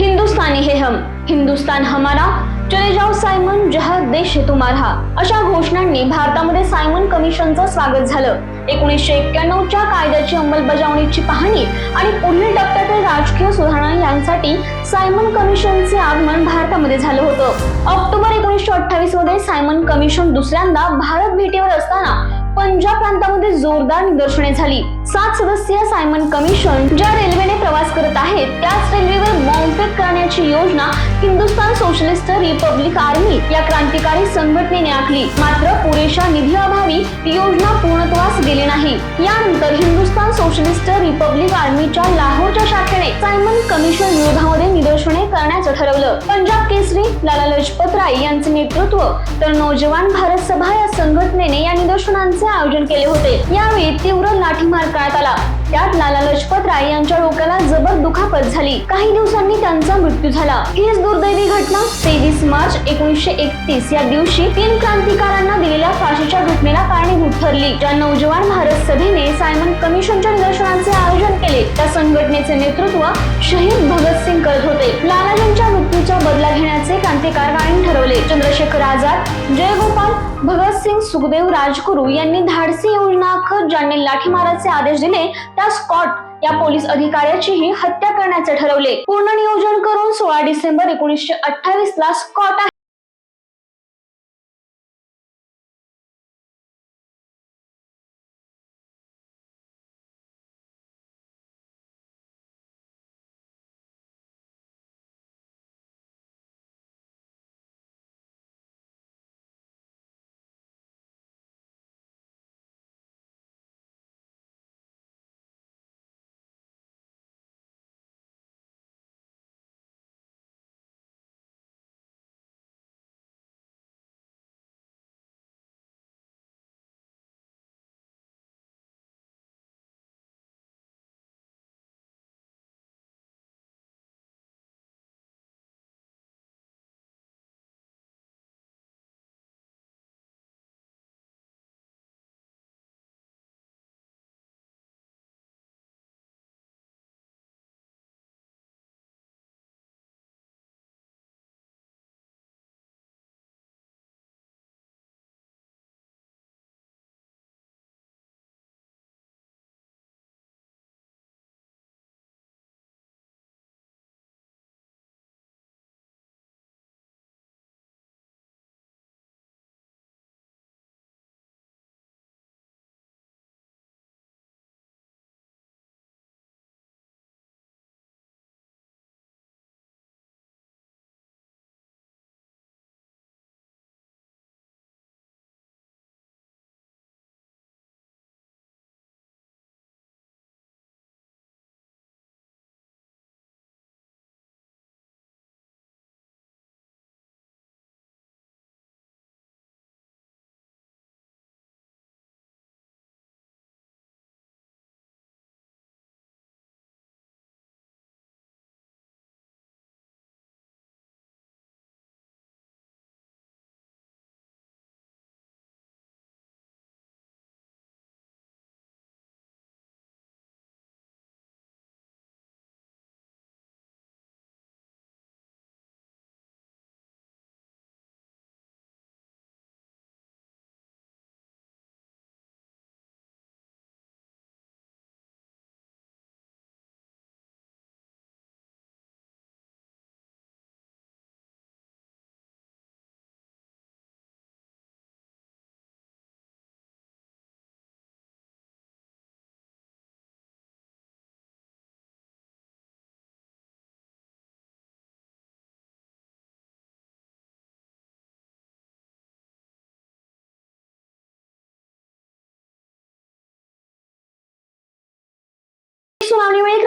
हिंदुस्तानी है हम हिंदुस्तान हमारा चले जाओ सायमन जहा देश है तुम्हारा. अशा घोषणांनी भारतामध्ये सायमन कमिशनचं स्वागत झालं. एकोणीसशे एक्क्याण्णवच्या कायद्याची अंमलबजावणीची पाहणी आणि पुढील टप्प्यातील राजकीय सुधारणा यांसाठी सायमन कमिशनचे आगमन भारतामध्ये झालं होतं. ऑक्टोबर एकोणीसशे अठ्ठावीसमध्ये सायमन कमिशन दुसऱ्यांदा भारत भेटीवर असताना पंजाब प्रांतामध्ये जोरदार निदर्शने झाली. सात सदस्यीय सायमन कमिशन ज्या रेल्वेने प्रवास करत आहेत त्याच रेल्वेवर बॉम्बफेक करण्याची योजना हिंदुस्थान सोशलिस्ट रिपब्लिक आर्मी या क्रांतिकारी संघटनेने आखली. मात्र पुरेशा निधी अभावी योजना पूर्णत्वास गेली नाही. यानंतर हिंदुस्थान सोशलिस्ट रिपब्लिक आर्मीच्या लाहोरच्या शाखेने सायमन कमिशन विरोधामध्ये निदर्शने करण्याचं ठरवलं. पंजाब केसरी लाला लजपत राय यांचे नेतृत्व तर नौजवान भारत सभा या संघटनेने या निदर्शनांचे आयोजन केले होते. यावेळी तीव्र लाठीमार करण्यात आला. त्यात लाला लजपत राय यांच्या डोक्याला जबर दुखापत झाली. काही दिवसांनी त्यांचा मृत्यू झाला. हीच दुर्दैवी घटना तेवीस मार्च एकोणीसशे एकतीस या दिवशी तीन क्रांतिकारांना दिलेल्या फाशीच्या घटनेला कारणीभूत ठरली ज्या नौजवान भारत सभेने सायमन कमिशनच्या निदर्शनांचे आयोजन केले. त्या संघटनेचे नेतृत्व शहीद भगतसिंग करत होते. लालाजी चंद्रशेखर आझाद जयगोपाल भगतसिंग सुखदेव राजगुरू यांनी धाडसी योजना आखत ज्यांनी लाठीमाराचे आदेश दिले त्या स्कॉट या पोलीस अधिकाऱ्याचीही हत्या करण्याचे ठरवले. पूर्ण नियोजन करून सोळा डिसेंबर एकोणीसशे अठ्ठावीस ला स्कॉट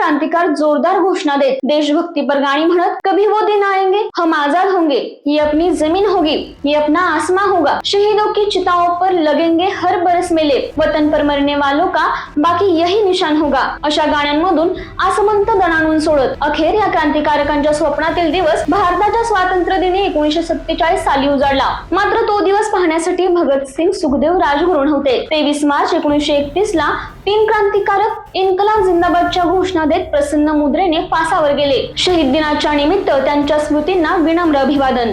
क्रांतिकार जोरदार घोषणा देत देशभक्तीपर गाणी म्हणत कभी वो दिन आएंगे हम आजाद होंगे ये अपनी जमीन होगी ये अपना आसमा होगा शहीदों की चिताओं पर लगेंगे हर बरस मेले वतन पर मरने वालों का बाकी यही निशान होगा अशा गाण्यांमधून आसमंत दणाणून सोडत अखेर या क्रांतिकारकांच्या स्वप्नातील दिवस भारताच्या स्वातंत्र्य दिनी एकोणीशे सत्तेचाळीस साली उजाडला. मात्र तो दिवस पाहण्यासाठी भगतसिंग सुखदेव राजगुरुण होते. तेवीस मार्च एकोणीशे एकतीस ला तीन क्रांतिकारक इन्कलाब जिंदाबादच्या घोषणा देत प्रसन्न मुद्रेने फासावर गेले. शहीद दिनाच्या निमित्त त्यांच्या स्मृतींना विनम्र अभिवादन.